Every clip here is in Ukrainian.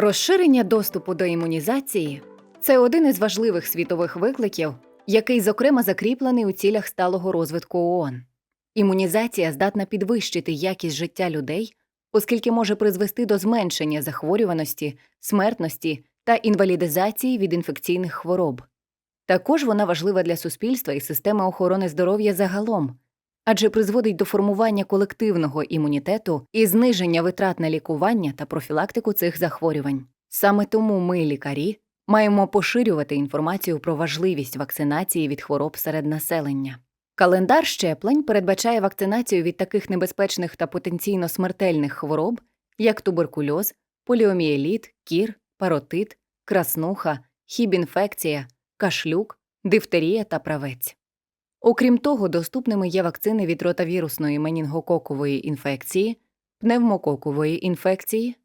Розширення доступу до імунізації це один із важливих світових викликів, який, зокрема, закріплений у цілях сталого розвитку ООН. Імунізація здатна підвищити якість життя людей, оскільки може призвести до зменшення захворюваності, смертності та інвалідизації від інфекційних хвороб. Також вона важлива для суспільства і системи охорони здоров'я загалом, адже призводить до формування колективного імунітету і зниження витрат на лікування та профілактику цих захворювань. Саме тому ми, лікарі, маємо поширювати інформацію про важливість вакцинації від хвороб серед населення. Календар щеплень передбачає вакцинацію від таких небезпечних та потенційно смертельних хвороб, як туберкульоз, поліомієліт, кір, паротит, краснуха, хібінфекція, кашлюк, дифтерія та правець. Окрім того, доступними є вакцини від ротавірусної менінгококової інфекції, пневмококової інфекції,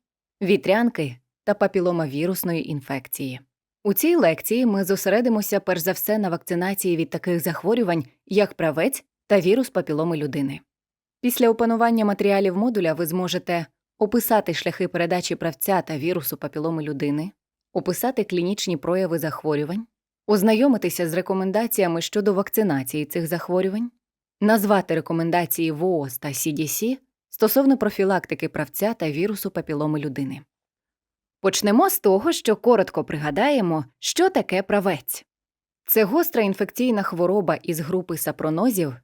вітрянки та папіломавірусної інфекції. У цій лекції ми зосередимося перш за все на вакцинації від таких захворювань, як правець та вірус папіломи людини. Після опанування матеріалів модуля ви зможете описати шляхи передачі правця та вірусу папіломи людини, описати клінічні прояви захворювань, ознайомитися з рекомендаціями щодо вакцинації цих захворювань, назвати рекомендації ВООЗ та CDC стосовно профілактики правця та вірусу папіломи людини. Почнемо з того, що коротко пригадаємо, що таке правець. Це гостра інфекційна хвороба із групи сапронозів,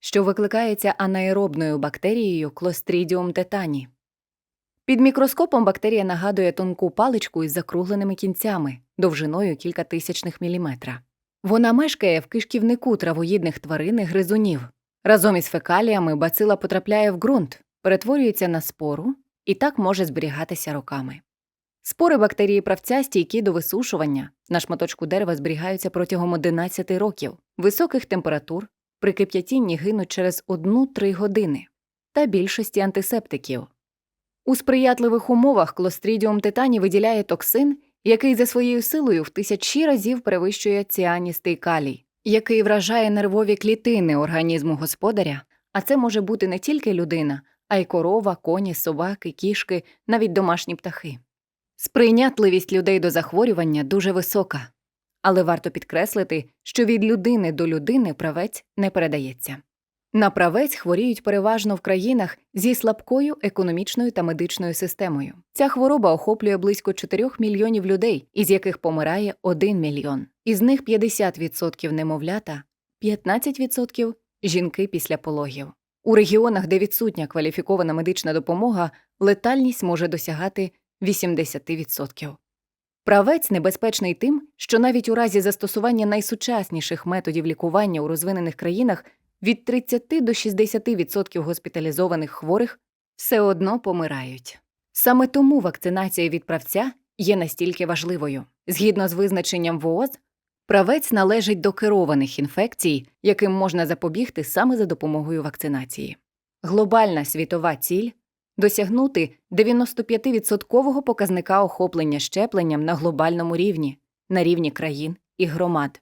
що викликається анаеробною бактерією Clostridium tetani. Під мікроскопом бактерія нагадує тонку паличку із закругленими кінцями довжиною кілька тисячних міліметра. Вона мешкає в кишківнику травоїдних тварин і гризунів. Разом із фекаліями бацила потрапляє в ґрунт, перетворюється на спору і так може зберігатися роками. Спори бактерії правця стійкі до висушування на шматочку дерева зберігаються протягом 11 років, високих температур, при кип'ятінні гинуть через 1-3 години та більшості антисептиків. У сприятливих умовах клострідіум титані виділяє токсин, який за своєю силою в тисячі разів перевищує ціаністий калій, який вражає нервові клітини організму господаря, а це може бути не тільки людина, а й корова, коні, собаки, кішки, навіть домашні птахи. Сприйнятливість людей до захворювання дуже висока, але варто підкреслити, що від людини до людини правець не передається. На правець хворіють переважно в країнах зі слабкою економічною та медичною системою. Ця хвороба охоплює близько 4 мільйонів людей, із яких помирає 1 мільйон. Із них 50% немовлята, 15% жінки після пологів. У регіонах, де відсутня кваліфікована медична допомога, летальність може досягати 80%. Правець небезпечний тим, що навіть у разі застосування найсучасніших методів лікування у розвинених країнах від 30 до 60% госпіталізованих хворих все одно помирають. Саме тому вакцинація від правця є настільки важливою. Згідно з визначенням ВООЗ, правець належить до керованих інфекцій, яким можна запобігти саме за допомогою вакцинації. Глобальна світова ціль досягнути 95% показника охоплення щепленням на глобальному рівні, на рівні країн і громад.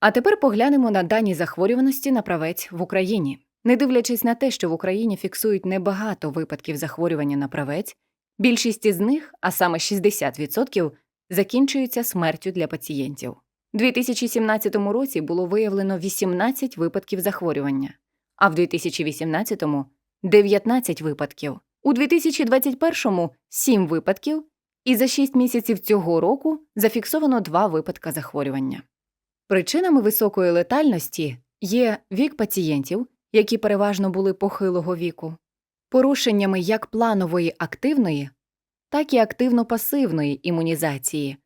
А тепер поглянемо на дані захворюваності на правець в Україні. Не дивлячись на те, що в Україні фіксують небагато випадків захворювання на правець, більшість із них, а саме 60%, закінчуються смертю для пацієнтів. У 2017 році було виявлено 18 випадків захворювання, а в 2018 – 19 випадків. У 2021-му – 7 випадків, і за 6 місяців цього року зафіксовано 2 випадка захворювання. Причинами високої летальності є вік пацієнтів, які переважно були похилого віку, порушеннями як планової активної, так і активно-пасивної імунізації,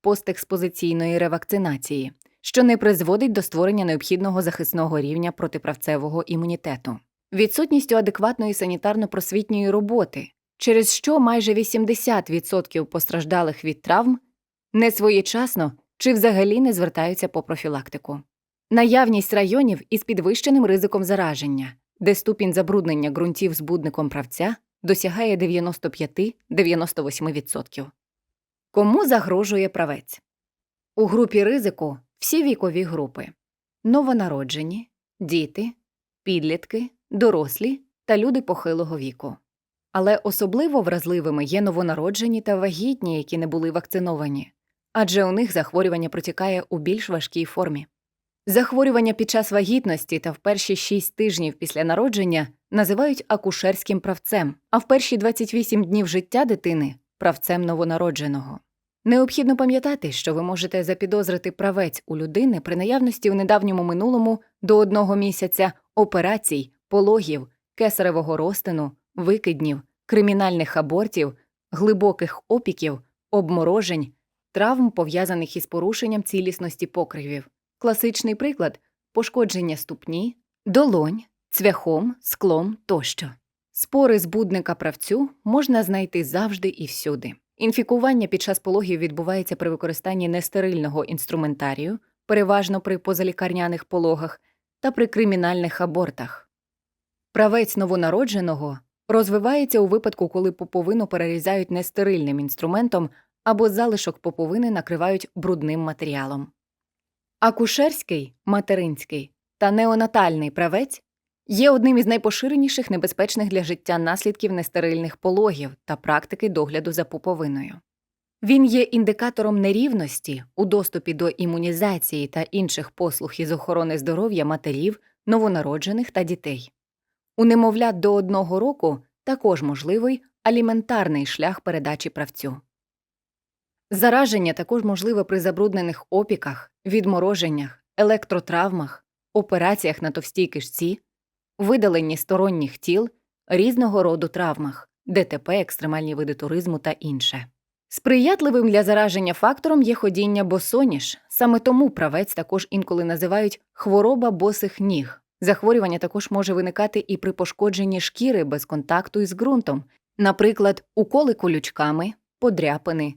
постекспозиційної ревакцинації, що не призводить до створення необхідного захисного рівня протиправцевого імунітету, відсутністю адекватної санітарно-просвітньої роботи, через що майже 80% постраждалих від травм несвоєчасно чи взагалі не звертаються по профілактику. Наявність районів із підвищеним ризиком зараження, де ступінь забруднення ґрунтів збудником правця досягає 95-98%. Кому загрожує правець? У групі ризику всі вікові групи новонароджені, діти, підлітки, дорослі та люди похилого віку. Але особливо вразливими є новонароджені та вагітні, які не були вакциновані, адже у них захворювання протікає у більш важкій формі. Захворювання під час вагітності та в перші 6 тижнів після народження називають акушерським правцем, а в перші 28 днів життя дитини правцем новонародженого. Необхідно пам'ятати, що ви можете запідозрити правець у людини при наявності в недавньому минулому до одного місяця операцій, пологів, кесаревого розтину, викиднів, кримінальних абортів, глибоких опіків, обморожень, травм, пов'язаних із порушенням цілісності покривів. Класичний приклад пошкодження ступні, долонь, цвяхом, склом тощо. Спори збудника правцю можна знайти завжди і всюди. Інфікування під час пологів відбувається при використанні нестерильного інструментарію, переважно при позалікарняних пологах та при кримінальних абортах. Правець новонародженого розвивається у випадку, коли поповину перерізають нестерильним інструментом або залишок поповини накривають брудним матеріалом. Акушерський, материнський та неонатальний правець є одним із найпоширеніших небезпечних для життя наслідків нестерильних пологів та практики догляду за пуповиною. Він є індикатором нерівності у доступі до імунізації та інших послуг із охорони здоров'я матерів, новонароджених та дітей. У немовлят до одного року також можливий аліментарний шлях передачі правцю. Зараження також можливе при забруднених опіках, відмороженнях, електротравмах, операціях на товстій кишці, видаленні сторонніх тіл, різного роду травмах, ДТП, екстремальні види туризму та інше. Сприятливим для зараження фактором є ходіння босоніж, саме тому правець також інколи називають хвороба босих ніг. Захворювання також може виникати і при пошкодженні шкіри без контакту із ґрунтом, наприклад, уколи колючками, подряпини,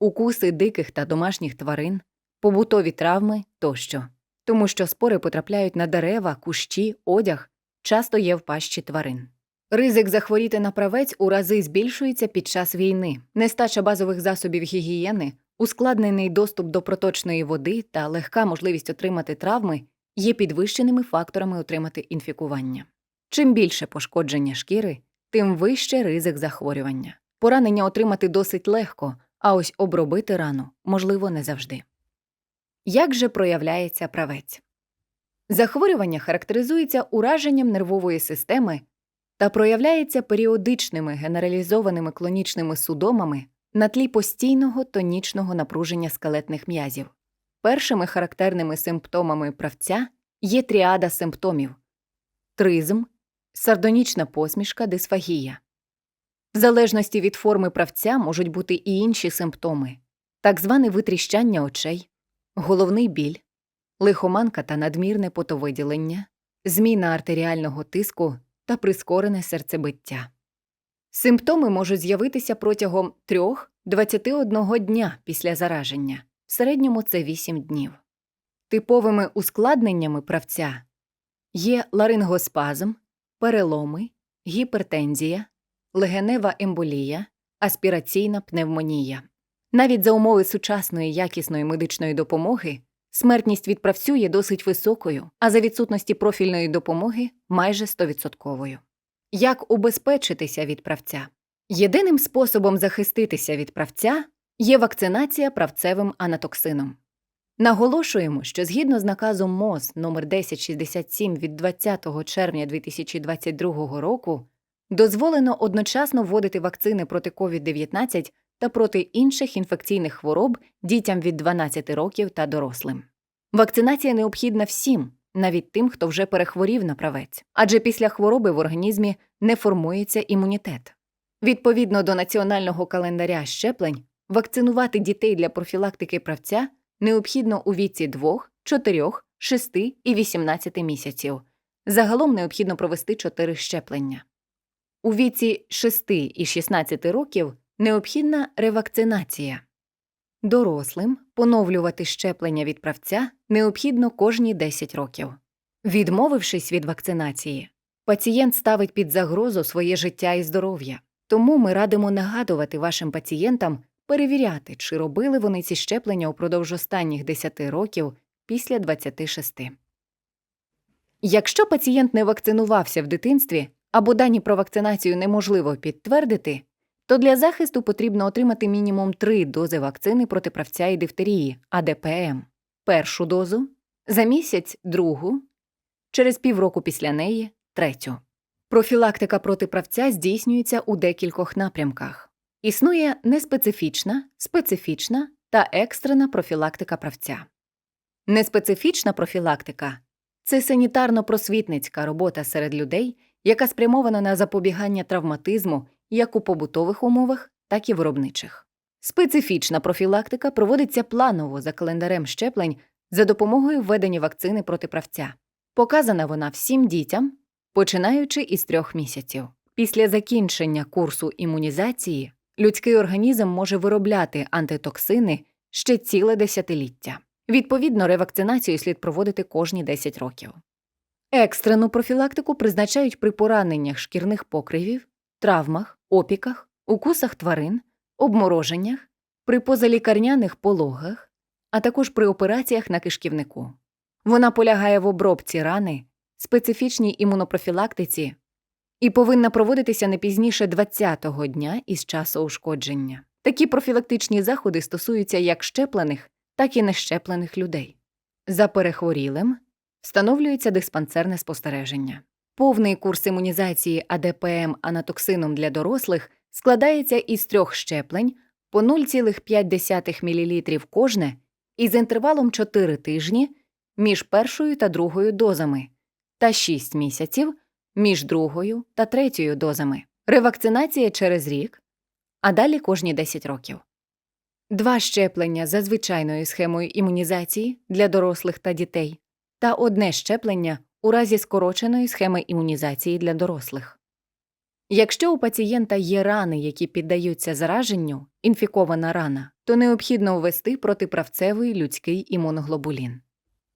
укуси диких та домашніх тварин, побутові травми тощо, тому що спори потрапляють на дерева, кущі, одяг, часто є в пащі тварин. Ризик захворіти на правець у рази збільшується під час війни, нестача базових засобів гігієни, ускладнений доступ до проточної води та легка можливість отримати травми є підвищеними факторами отримати інфікування. Чим більше пошкодження шкіри, тим вище ризик захворювання. Поранення отримати досить легко, а ось обробити рану можливо не завжди. Як же проявляється правець? Захворювання характеризується ураженням нервової системи та проявляється періодичними генералізованими клонічними судомами на тлі постійного тонічного напруження скелетних м'язів. Першими характерними симптомами правця є тріада симптомів тризм, сардонічна посмішка, дисфагія. В залежності від форми правця можуть бути і інші симптоми так зване витріщання очей, головний біль, лихоманка та надмірне потовиділення, зміна артеріального тиску та прискорене серцебиття. Симптоми можуть з'явитися протягом 3-21 дня після зараження, в середньому це 8 днів. Типовими ускладненнями правця є ларингоспазм, переломи, гіпертензія, легенева емболія, аспіраційна пневмонія. Навіть за умови сучасної якісної медичної допомоги смертність від правцю є досить високою, а за відсутності профільної допомоги майже 100%. Як убезпечитися від правця? Єдиним способом захиститися від правця є вакцинація правцевим анатоксином. Наголошуємо, що згідно з наказом МОЗ номер 1067 від 20 червня 2022 року дозволено одночасно вводити вакцини проти COVID-19 та проти інших інфекційних хвороб дітям від 12 років та дорослим. Вакцинація необхідна всім, навіть тим, хто вже перехворів на правець, адже після хвороби в організмі не формується імунітет. Відповідно до національного календаря щеплень, вакцинувати дітей для профілактики правця необхідно у віці 2, 4, 6 і 18 місяців. Загалом необхідно провести 4 щеплення. У віці 6 і 16 років необхідна ревакцинація. Дорослим поновлювати щеплення від правця необхідно кожні 10 років. Відмовившись від вакцинації, пацієнт ставить під загрозу своє життя і здоров'я. Тому ми радимо нагадувати вашим пацієнтам перевіряти, чи робили вони ці щеплення упродовж останніх 10 років після 26. Якщо пацієнт не вакцинувався в дитинстві або дані про вакцинацію неможливо підтвердити, то для захисту потрібно отримати мінімум три дози вакцини проти правця і дифтерії АДПМ. Першу дозу, за місяць другу, через півроку після неї третю. Профілактика проти правця здійснюється у декількох напрямках. Існує неспецифічна, специфічна та екстрена профілактика правця. Неспецифічна профілактика це санітарно-просвітницька робота серед людей, яка спрямована на запобігання травматизму як у побутових умовах, так і виробничих. Специфічна профілактика проводиться планово за календарем щеплень за допомогою введення вакцини проти правця. Показана вона всім дітям, починаючи із трьох місяців. Після закінчення курсу імунізації людський організм може виробляти антитоксини ще ціле десятиліття. Відповідно, ревакцинацію слід проводити кожні 10 років. Екстрену профілактику призначають при пораненнях шкірних покривів, травмах, опіках, укусах тварин, обмороженнях, при позалікарняних пологах, а також при операціях на кишківнику. Вона полягає в обробці рани, специфічній імунопрофілактиці і повинна проводитися не пізніше 20-го дня із часу ушкодження. Такі профілактичні заходи стосуються як щеплених, так і нещеплених людей. За перехворілим встановлюється диспансерне спостереження. Повний курс імунізації АДПМ анатоксином для дорослих складається із трьох щеплень по 0,5 мл кожне із інтервалом 4 тижні між першою та другою дозами та 6 місяців між другою та третьою дозами. Ревакцинація через рік, а далі кожні 10 років. Два щеплення за звичайною схемою імунізації для дорослих та дітей та одне щеплення у разі скороченої схеми імунізації для дорослих. Якщо у пацієнта є рани, які піддаються зараженню, інфікована рана, то необхідно ввести протиправцевий людський імуноглобулін.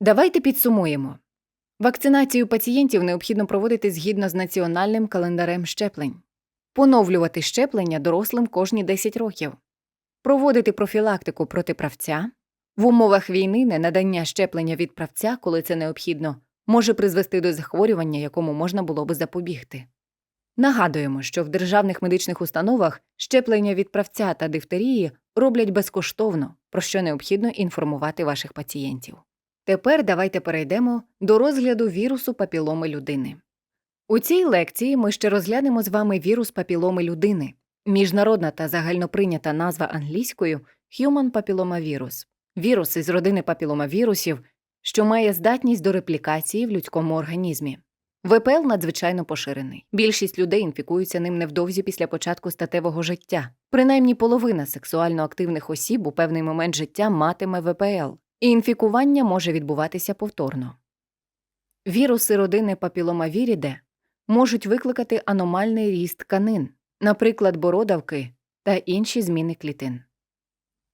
Давайте підсумуємо. Вакцинацію пацієнтів необхідно проводити згідно з національним календарем щеплень, поновлювати щеплення дорослим кожні 10 років, проводити профілактику проти правця. В умовах війни ненадання щеплення від правця, коли це необхідно, може призвести до захворювання, якому можна було би запобігти. Нагадуємо, що в державних медичних установах щеплення від правця та дифтерії роблять безкоштовно, про що необхідно інформувати ваших пацієнтів. Тепер давайте перейдемо до розгляду вірусу папіломи людини. У цій лекції ми ще розглянемо з вами вірус папіломи людини, міжнародна та загальноприйнята назва англійською Human Papillomavirus – вірус із родини папіломавірусів, що має здатність до реплікації в людському організмі. ВПЛ надзвичайно поширений. Більшість людей інфікуються ним невдовзі після початку статевого життя. Принаймні половина сексуально активних осіб у певний момент життя матиме ВПЛ, і інфікування може відбуватися повторно. Віруси родини папіломавіріде можуть викликати аномальний ріст тканин, наприклад, бородавки та інші зміни клітин.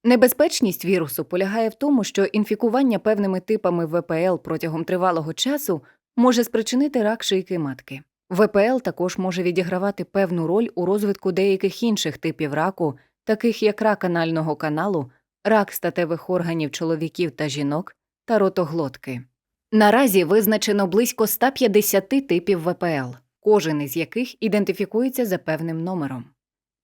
Небезпечність вірусу полягає в тому, що інфікування певними типами ВПЛ протягом тривалого часу може спричинити рак шийки матки. ВПЛ також може відігравати певну роль у розвитку деяких інших типів раку, таких як рак анального каналу, рак статевих органів чоловіків та жінок та ротоглотки. Наразі визначено близько 150 типів ВПЛ, кожен із яких ідентифікується за певним номером.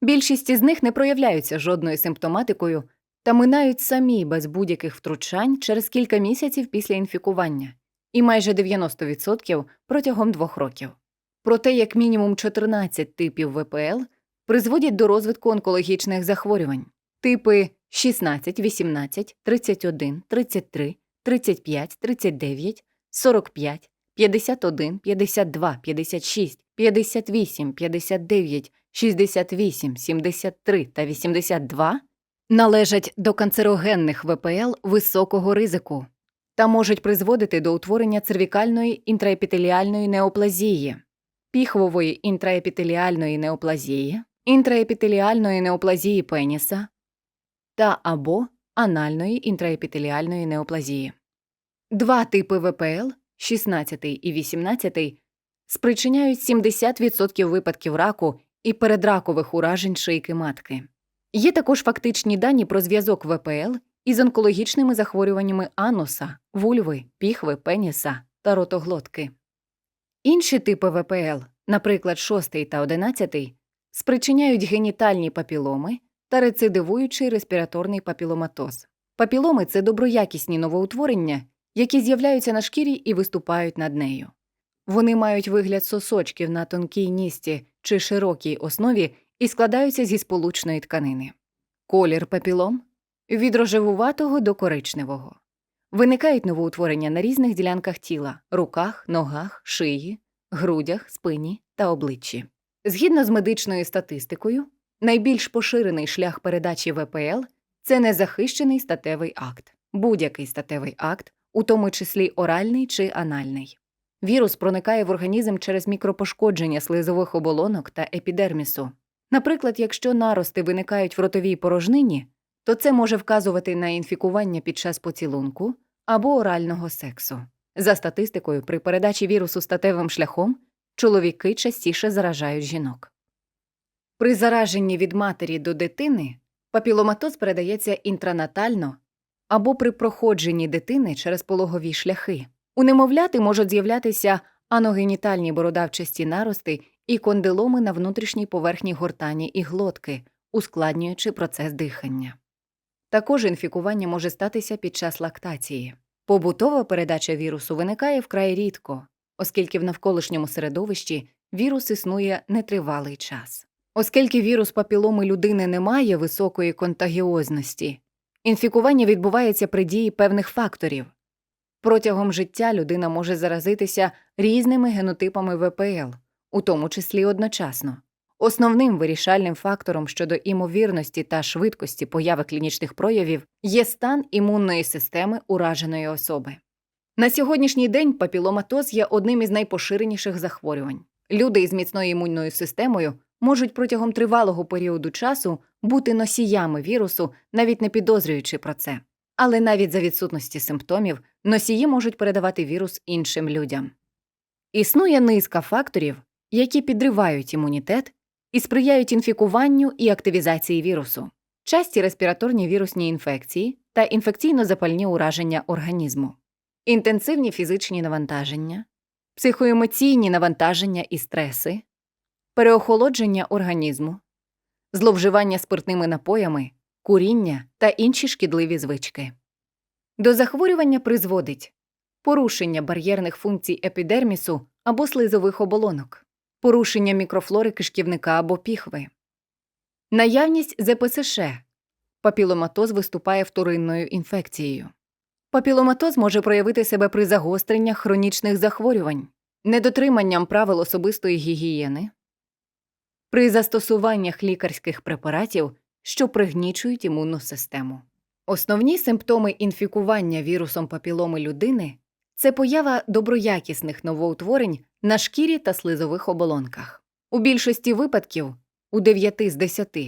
Більшість із них не проявляються жодною симптоматикою та минають самі без будь-яких втручань через кілька місяців після інфікування і майже 90% протягом двох років. Проте, як мінімум 14 типів ВПЛ призводять до розвитку онкологічних захворювань, типи 16, 18, 31, 33, 35, 39, 45, 51, 52, 56, 58, 59, 68, 73 та 82 належать до канцерогенних ВПЛ високого ризику та можуть призводити до утворення цервікальної інтраепітеліальної неоплазії, піхвової інтраепітеліальної неоплазії, інтраепітеліальної неоплазії пеніса та або анальної інтраепітеліальної неоплазії. Два типи ВПЛ 16 і 18 спричиняють 70% випадків раку і передракових уражень шийки матки. Є також фактичні дані про зв'язок ВПЛ із онкологічними захворюваннями ануса, вульви, піхви, пеніса та ротоглотки. Інші типи ВПЛ наприклад, 6 та 11, спричиняють генітальні папіломи та рецидивуючий респіраторний папіломатоз. Папіломи це доброякісні новоутворення, які з'являються на шкірі і виступають над нею. Вони мають вигляд сосочків на тонкій ністі чи широкій основі і складаються зі сполучної тканини. Колір папілом від рожевуватого до коричневого. Виникають новоутворення на різних ділянках тіла руках, ногах, шиї, грудях, спині та обличчі. Згідно з медичною статистикою, найбільш поширений шлях передачі ВПЛ це незахищений статевий акт, будь-який статевий акт, у тому числі оральний чи анальний. Вірус проникає в організм через мікропошкодження слизових оболонок та епідермісу. Наприклад, якщо нарости виникають в ротовій порожнині, то це може вказувати на інфікування під час поцілунку або орального сексу. За статистикою, при передачі вірусу статевим шляхом чоловіки частіше заражають жінок. При зараженні від матері до дитини папіломатоз передається інтранатально або при проходженні дитини через пологові шляхи. У немовляти можуть з'являтися аногенітальні бородавчасті нарости і кондиломи на внутрішній поверхні гортані і глотки, ускладнюючи процес дихання. Також інфікування може статися під час лактації. Побутова передача вірусу виникає вкрай рідко, оскільки в навколишньому середовищі вірус існує нетривалий час. Оскільки вірус папіломи людини не має високої контагіозності, інфікування відбувається при дії певних факторів. Протягом життя людина може заразитися різними генотипами ВПЛ, у тому числі одночасно. Основним вирішальним фактором щодо імовірності та швидкості появи клінічних проявів є стан імунної системи ураженої особи. На сьогоднішній день папіломатоз є одним із найпоширеніших захворювань. Люди із міцною імунною системою можуть протягом тривалого періоду часу бути носіями вірусу, навіть не підозрюючи про це. Але навіть за відсутності симптомів носії можуть передавати вірус іншим людям. Існує низка факторів, які підривають імунітет і сприяють інфікуванню і активізації вірусу, часті респіраторні вірусні інфекції та інфекційно-запальні ураження організму, інтенсивні фізичні навантаження, психоемоційні навантаження і стреси, переохолодження організму, зловживання спиртними напоями, куріння та інші шкідливі звички. До захворювання призводить порушення бар'єрних функцій епідермісу або слизових оболонок, порушення мікрофлори кишківника або піхви, наявність ЗПСШ. Папіломатоз виступає вторинною інфекцією. Папіломатоз може проявити себе при загостреннях хронічних захворювань, недотриманням правил особистої гігієни, при застосуваннях лікарських препаратів, що пригнічують імунну систему. Основні симптоми інфікування вірусом папіломи людини це поява доброякісних новоутворень на шкірі та слизових оболонках. У більшості випадків, у 9 з 10,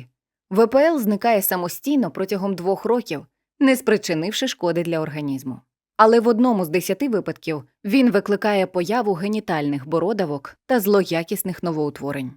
ВПЛ зникає самостійно протягом двох років, не спричинивши шкоди для організму. Але в одному з 10 випадків він викликає появу генітальних бородавок та злоякісних новоутворень.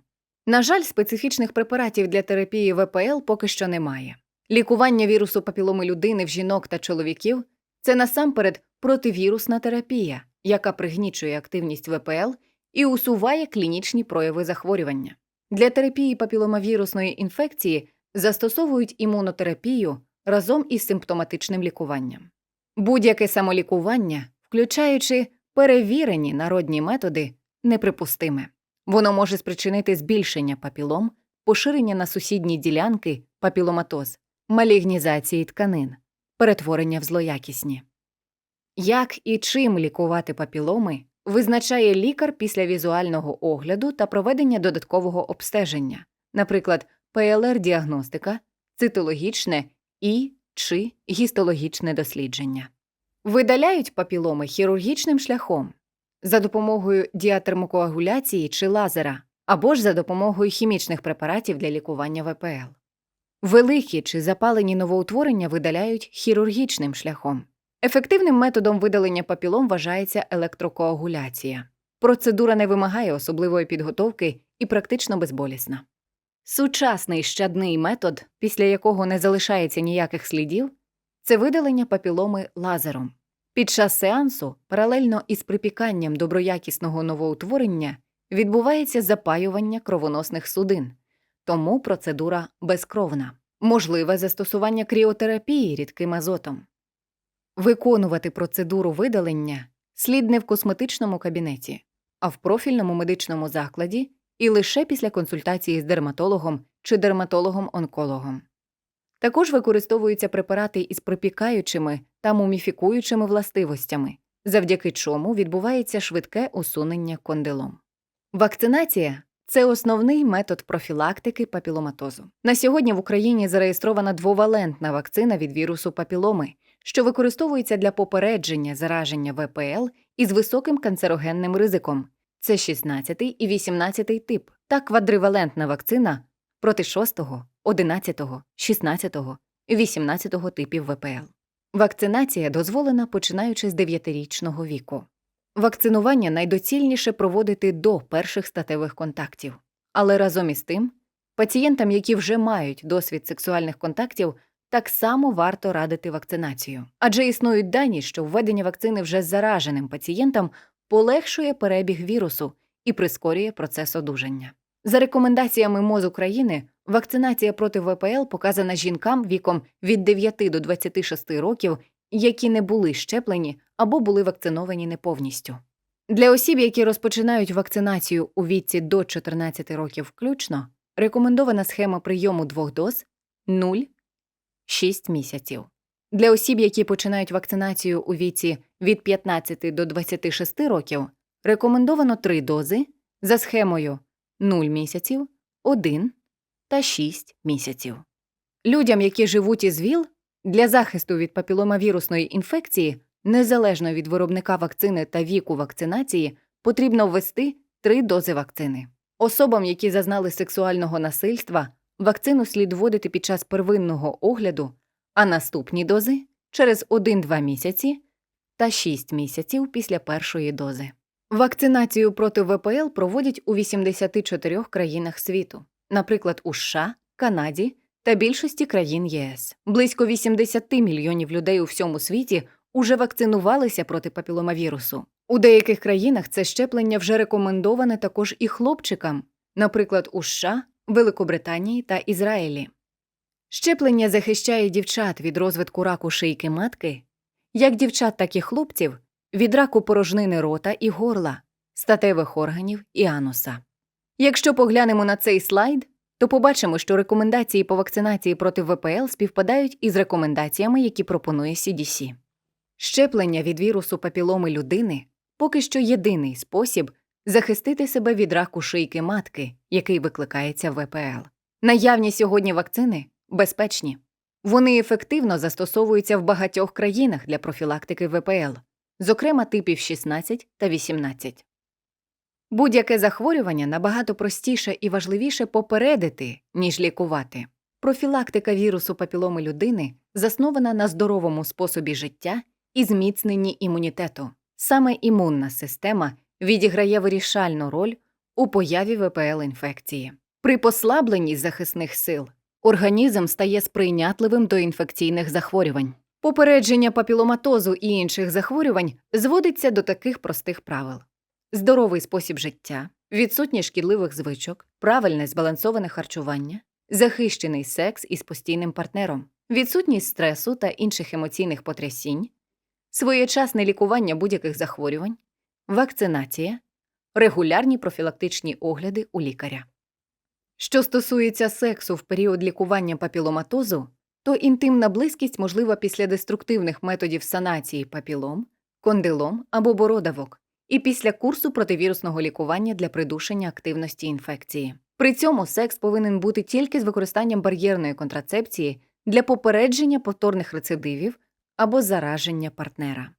На жаль, специфічних препаратів для терапії ВПЛ поки що немає. Лікування вірусу папіломи людини в жінок та чоловіків це насамперед противірусна терапія, яка пригнічує активність ВПЛ і усуває клінічні прояви захворювання. Для терапії папіломавірусної інфекції застосовують імунотерапію разом із симптоматичним лікуванням. Будь-яке самолікування, включаючи перевірені народні методи, неприпустиме. Воно може спричинити збільшення папілом, поширення на сусідні ділянки папіломатоз, малігнізації тканин, перетворення в злоякісні. Як і чим лікувати папіломи, визначає лікар після візуального огляду та проведення додаткового обстеження, наприклад, ПЛР-діагностика, цитологічне і чи гістологічне дослідження. Видаляють папіломи хірургічним шляхом за допомогою діатермокоагуляції чи лазера або ж за допомогою хімічних препаратів для лікування ВПЛ. Великі чи запалені новоутворення видаляють хірургічним шляхом. Ефективним методом видалення папілом вважається електрокоагуляція. Процедура не вимагає особливої підготовки і практично безболісна. Сучасний щадний метод, після якого не залишається ніяких слідів, це видалення папіломи лазером. Під час сеансу, паралельно із припіканням доброякісного новоутворення, відбувається запаювання кровоносних судин, тому процедура безкровна. Можливе застосування кріотерапії рідким азотом. Виконувати процедуру видалення слід не в косметичному кабінеті, а в профільному медичному закладі і лише після консультації з дерматологом чи дерматологом-онкологом. Також використовуються препарати із припікаючими та муміфікуючими властивостями, завдяки чому відбувається швидке усунення кондилом. Вакцинація це основний метод профілактики папіломатозу. На сьогодні в Україні зареєстрована двовалентна вакцина від вірусу папіломи, що використовується для попередження зараження ВПЛ із високим канцерогенним ризиком. Це 16 і 18 тип, та квадривалентна вакцина проти 6, 11, 16, 18 типів ВПЛ. Вакцинація дозволена починаючи з 9-річного віку. Вакцинування найдоцільніше проводити до перших статевих контактів. Але разом із тим, пацієнтам, які вже мають досвід сексуальних контактів, так само варто радити вакцинацію. Адже існують дані, що введення вакцини вже зараженим пацієнтам полегшує перебіг вірусу і прискорює процес одужання. За рекомендаціями МОЗ України, вакцинація проти ВПЛ показана жінкам віком від 9 до 26 років, які не були щеплені або були вакциновані не повністю. Для осіб, які розпочинають вакцинацію у віці до 14 років включно, рекомендована схема прийому двох доз 0 6 місяців. Для осіб, які починають вакцинацію у віці від 15 до 26 років, рекомендовано 3 дози за схемою 0 місяців, 1 та 6 місяців. Людям, які живуть із ВІЛ, для захисту від папіломавірусної інфекції, незалежно від виробника вакцини та віку вакцинації, потрібно ввести 3 дози вакцини. Особам, які зазнали сексуального насильства, вакцину слід вводити під час первинного огляду, а наступні дози через 1-2 місяці та 6 місяців після першої дози. Вакцинацію проти ВПЛ проводять у 84 країнах світу, наприклад, у США, Канаді та більшості країн ЄС. Близько 80 мільйонів людей у всьому світі уже вакцинувалися проти папіломавірусу. У деяких країнах це щеплення вже рекомендоване також і хлопчикам, наприклад, у США, Великобританії та Ізраїлі. Щеплення захищає дівчат від розвитку раку шийки матки, як дівчат, так і хлопців від раку порожнини рота і горла, статевих органів і ануса. Якщо поглянемо на цей слайд, то побачимо, що рекомендації по вакцинації проти ВПЛ співпадають із рекомендаціями, які пропонує CDC. Щеплення від вірусу папіломи людини поки що єдиний спосіб захистити себе від раку шийки матки, який викликається ВПЛ. Наявні сьогодні вакцини безпечні. Вони ефективно застосовуються в багатьох країнах для профілактики ВПЛ, зокрема типів 16 та 18. Будь-яке захворювання набагато простіше і важливіше попередити, ніж лікувати. Профілактика вірусу папіломи людини заснована на здоровому способі життя і зміцненні імунітету. Саме імунна система відіграє вирішальну роль у появі ВПЛ інфекції. При послабленні захисних сил організм стає сприйнятливим до інфекційних захворювань. Попередження папіломатозу і інших захворювань зводиться до таких простих правил: здоровий спосіб життя, відсутність шкідливих звичок, правильне збалансоване харчування, захищений секс із постійним партнером, відсутність стресу та інших емоційних потрясінь, своєчасне лікування будь-яких захворювань, вакцинація, регулярні профілактичні огляди у лікаря. Що стосується сексу в період лікування папіломатозу, то інтимна близькість можлива після деструктивних методів санації папілом, кондилом або бородавок і після курсу противірусного лікування для придушення активності інфекції. При цьому секс повинен бути тільки з використанням бар'єрної контрацепції для попередження повторних рецидивів або зараження партнера.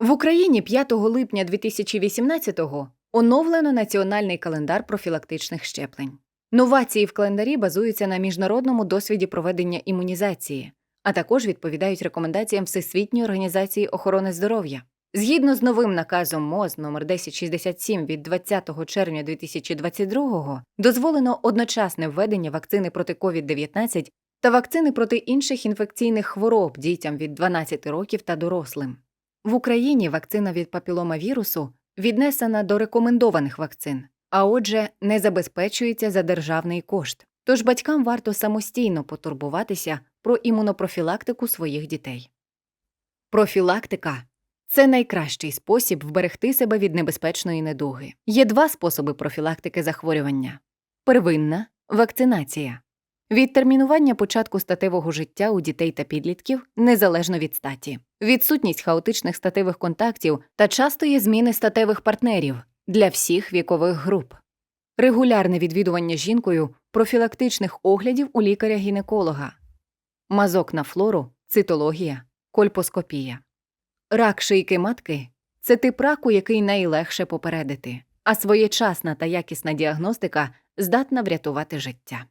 В Україні 5 липня 2018-го оновлено національний календар профілактичних щеплень. Новації в календарі базуються на міжнародному досвіді проведення імунізації, а також відповідають рекомендаціям Всесвітньої організації охорони здоров'я. Згідно з новим наказом МОЗ номер 1067 від 20 червня 2022 дозволено одночасне введення вакцини проти COVID-19 та вакцини проти інших інфекційних хвороб дітям від 12 років та дорослим. В Україні вакцина від папіломавірусу віднесена до рекомендованих вакцин, а отже, не забезпечується за державний кошт. Тож батькам варто самостійно потурбуватися про імунопрофілактику своїх дітей. Профілактика це найкращий спосіб вберегти себе від небезпечної недуги. Є два способи профілактики захворювання: первинна вакцинація. Відтермінування початку статевого життя у дітей та підлітків незалежно від статі, відсутність хаотичних статевих контактів та частої зміни статевих партнерів для всіх вікових груп, регулярне відвідування жінкою профілактичних оглядів у лікаря-гінеколога, мазок на флору, цитологія, кольпоскопія. Рак шийки матки це тип раку, який найлегше попередити, а своєчасна та якісна діагностика здатна врятувати життя.